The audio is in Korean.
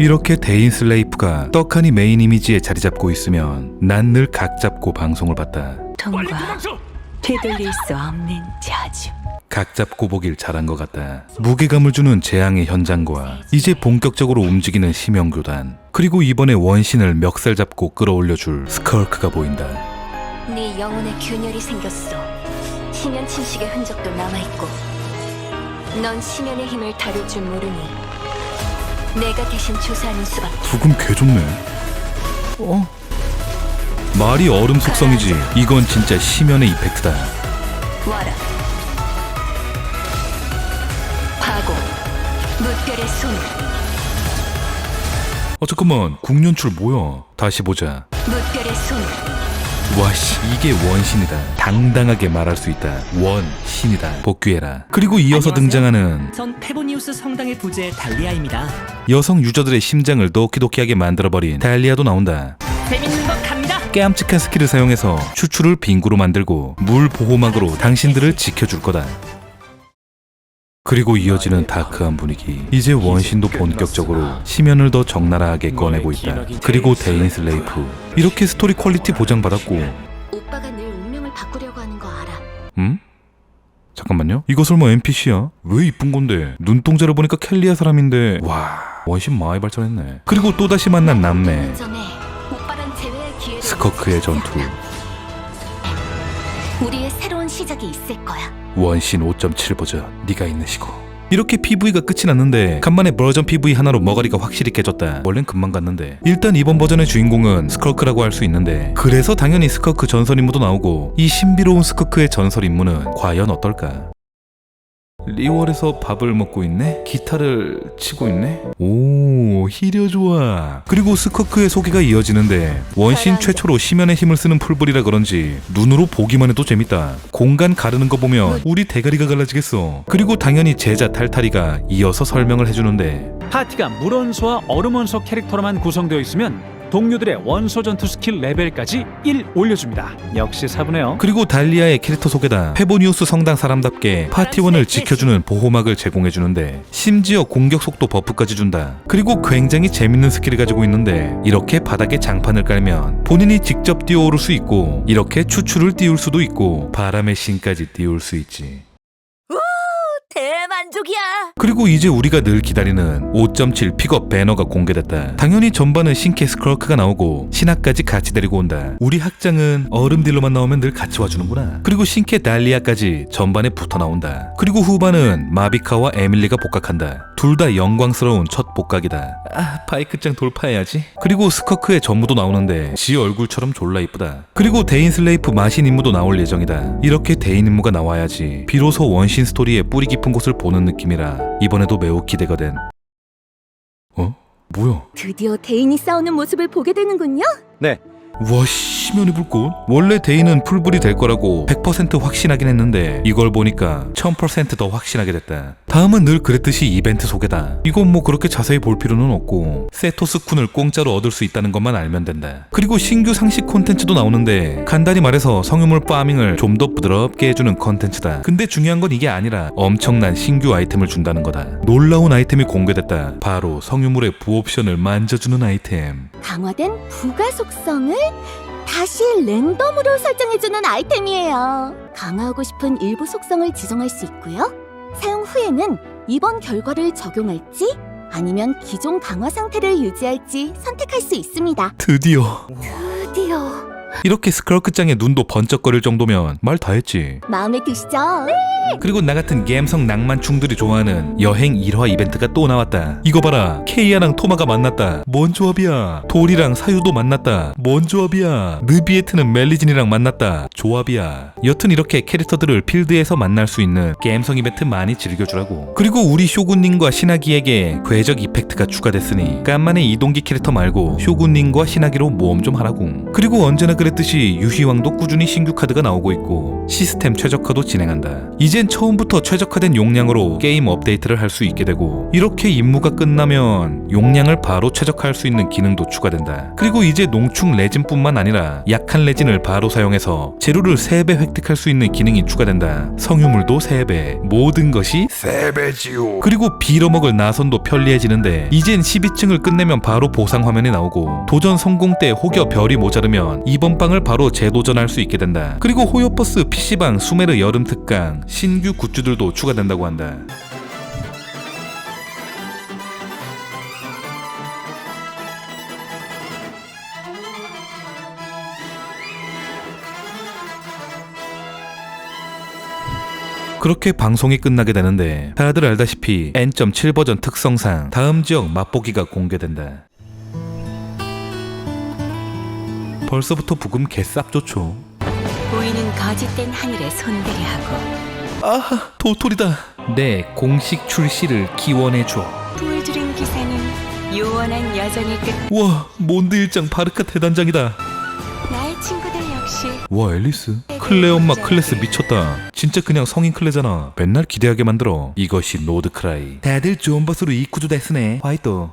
이렇게 대인 슬레이프가 떡하니 메인 이미지에 자리 잡고 있으면 난 늘 각 잡고 방송을 봤다. 통과 되돌릴 수 없는 저주 각 잡고 보길 잘한 것 같다. 무게감을 주는 재앙의 현장과 이제 본격적으로 움직이는 심영교단 그리고 이번에 원신을 멱살 잡고 끌어올려줄 스컬크가 보인다. 네 영혼에 균열이 생겼어 심연 침식의 흔적도 남아 있고 넌 심연의 힘을 다룰 줄 모르니 내가 대신 조사하는 수밖에 부금 개 좋네. 어? 말이 얼음 속성이지. 이건 진짜 심연의 이펙트다. 와라 파고 무별의 손 어 잠깐만 국연출 뭐야? 다시 보자. 무별의 손 와씨 이게 원신이다. 당당하게 말할 수 있다. 원신이다. 복귀해라. 그리고 이어서 안녕하세요. 등장하는 전 페보니우스 성당의 부제 달리아입니다. 여성 유저들의 심장을 도키도키하게 만들어버린 달리아도 나온다. 재밌는 것 갑니다. 깜찍한 스킬을 사용해서 추출을 빙구로 만들고 물 보호막으로 당신들을 지켜줄 거다. 그리고 이어지는 다크한 분위기. 이제 원신도 본격적으로 심연을 더 적나라하게 꺼내고 있다. 그리고 데인 슬레이프. 이렇게 스토리 퀄리티 보장받았고, 오빠가 늘 운명을 바꾸려고 하는 거 알아 음? 잠깐만요. 이거 설마 NPC야? 왜 이쁜 건데? 눈동자를 보니까 켈리아 사람인데, 와, 원신 많이 발전했네. 그리고 또다시 만난 남매. 전에 오빠랑 재회할 기회를 스커크의 전투. 우리의 새로운 시작이 있을 거야. 원신 5.7 버전 네가 있는 시고. 이렇게 PV가 끝이 났는데 간만에 버전 PV 하나로 머가리가 확실히 깨졌다. 원래는 금방 갔는데. 일단 이번 버전의 주인공은 스컬크라고 할 수 있는데. 그래서 당연히 스커크 전설 임무도 나오고 이 신비로운 스커크의 전설 임무는 과연 어떨까 리월에서 밥을 먹고 있네? 기타를 치고 있네? 오, 히려 좋아. 그리고 스커크의 소개가 이어지는데 원신 최초로 심연의 힘을 쓰는 풀불이라 그런지 눈으로 보기만 해도 재밌다. 공간 가르는 거 보면 우리 대가리가 갈라지겠어. 그리고 당연히 제자 탈타리가 이어서 설명을 해주는데 파티가 물원소와 얼음원소 캐릭터로만 구성되어 있으면 동료들의 원소 전투 스킬 레벨까지 1 올려줍니다. 역시 사부네요. 그리고 달리아의 캐릭터 소개다. 페보니우스 성당 사람답게 파티원을 지켜주는 보호막을 제공해주는데 심지어 공격 속도 버프까지 준다. 그리고 굉장히 재밌는 스킬을 가지고 있는데 이렇게 바닥에 장판을 깔면 본인이 직접 뛰어오를 수 있고 이렇게 추출을 띄울 수도 있고 바람의 신까지 띄울 수 있지. 대만족이야 그리고 이제 우리가 늘 기다리는 5.7 픽업 배너가 공개됐다. 당연히 전반은 신캐 스크럴크가 나오고 신학까지 같이 데리고 온다. 우리 학장은 얼음딜로만 나오면 늘 같이 와주는구나. 그리고 신캐 달리아까지 전반에 붙어 나온다. 그리고 후반은 마비카와 에밀리가 복각한다. 둘 다 영광스러운 첫 복각이다. 아, 바이크장 돌파해야지. 그리고 스커크의 전무도 나오는데 지 얼굴처럼 졸라 이쁘다. 그리고 데인 슬레이프 마신 임무도 나올 예정이다. 이렇게 데인 임무가 나와야지 비로소 원신 스토리의 뿌리 깊은 곳을 보는 느낌이라 이번에도 매우 기대가 된. 어? 뭐야? 드디어 대인이 싸우는 모습을 보게 되는군요. 와 심연의 불꽃? 원래 데이는 풀불이 될 거라고 100% 확신하긴 했는데 이걸 보니까 1000%더 확신하게 됐다. 다음은 늘 그랬듯이 이벤트 소개다. 이건 뭐 그렇게 자세히 볼 필요는 없고 세토스쿤을 공짜로 얻을 수 있다는 것만 알면 된다. 그리고 신규 상식 콘텐츠도 나오는데 간단히 말해서 성유물 파밍을 좀 더 부드럽게 해주는 콘텐츠다. 근데 중요한 건 이게 아니라 엄청난 신규 아이템을 준다는 거다. 놀라운 아이템이 공개됐다. 바로 성유물의 부옵션을 만져주는 아이템. 강화된 부가 속성을 다시 랜덤으로 설정해주는 아이템이에요. 강화하고 싶은 일부 속성을 지정할 수 있고요. 사용 후에는 이번 결과를 적용할지 아니면 기존 강화 상태를 유지할지 선택할 수 있습니다. 드디어 드디어 이렇게 스크럴크장의 눈도 번쩍거릴 정도면 말 다 했지. 마음에 드시죠? 그리고 나 같은 갬성 낭만충들이 좋아하는 여행 1화 이벤트가 또 나왔다. 이거 봐라. 케이아랑 토마가 만났다. 뭔 조합이야. 돌이랑 사유도 만났다. 뭔 조합이야. 느비에트는 멜리진이랑 만났다. 조합이야. 여튼 이렇게 캐릭터들을 필드에서 만날 수 있는 갬성 이벤트 많이 즐겨주라고. 그리고 우리 쇼군님과 신하기에게 궤적 이펙트가 추가됐으니 간만에 이동기 캐릭터 말고 쇼군님과 신하기로 모험 좀 하라고. 그리고 언제나 그랬듯이 그랬듯이 유희왕도 꾸준히 신규 카드가 나오고 있고 시스템 최적화도 진행한다. 이젠 처음부터 최적화된 용량으로 게임 업데이트를 할 수 있게 되고 이렇게 임무가 끝나면 용량을 바로 최적화할 수 있는 기능도 추가된다. 그리고 이제 농축 레진뿐만 아니라 약한 레진을 바로 사용해서 재료를 3배 획득할 수 있는 기능이 추가된다. 성유물도 3배, 모든 것이 3배지요. 그리고 빌어먹을 나선도 편리해지는데 이젠 12층을 끝내면 바로 보상 화면이 나오고 도전 성공 때 혹여 별이 모자르면 이번 방을 바로 재도전할 수 있게 된다. 그리고 호요버스 PC방 수메르 여름 특강 신규 굿즈들도 추가된다고 한다. 그렇게 방송이 끝나게 되는데 다들 알다시피 N.7 버전 특성상 다음 지역 맛보기가 공개된다. 벌써부터 부금 개쌉 좋죠. 우리는 거짓된 하늘에 손대려 하고 아 도토리다. 내 공식 출시를 기원해 줘. 뿔 들은 기사는 요원한 여정의 끝 와 몬드 일장 바르카 대단장이다. 나의 친구들 역시 와 앨리스 클레 엄마 클래스 미쳤다. 진짜 그냥 성인 클레잖아. 맨날 기대하게 만들어. 이것이 노드크라이. 다들 좋은 버스로 이쿠조 데스네. 화이트.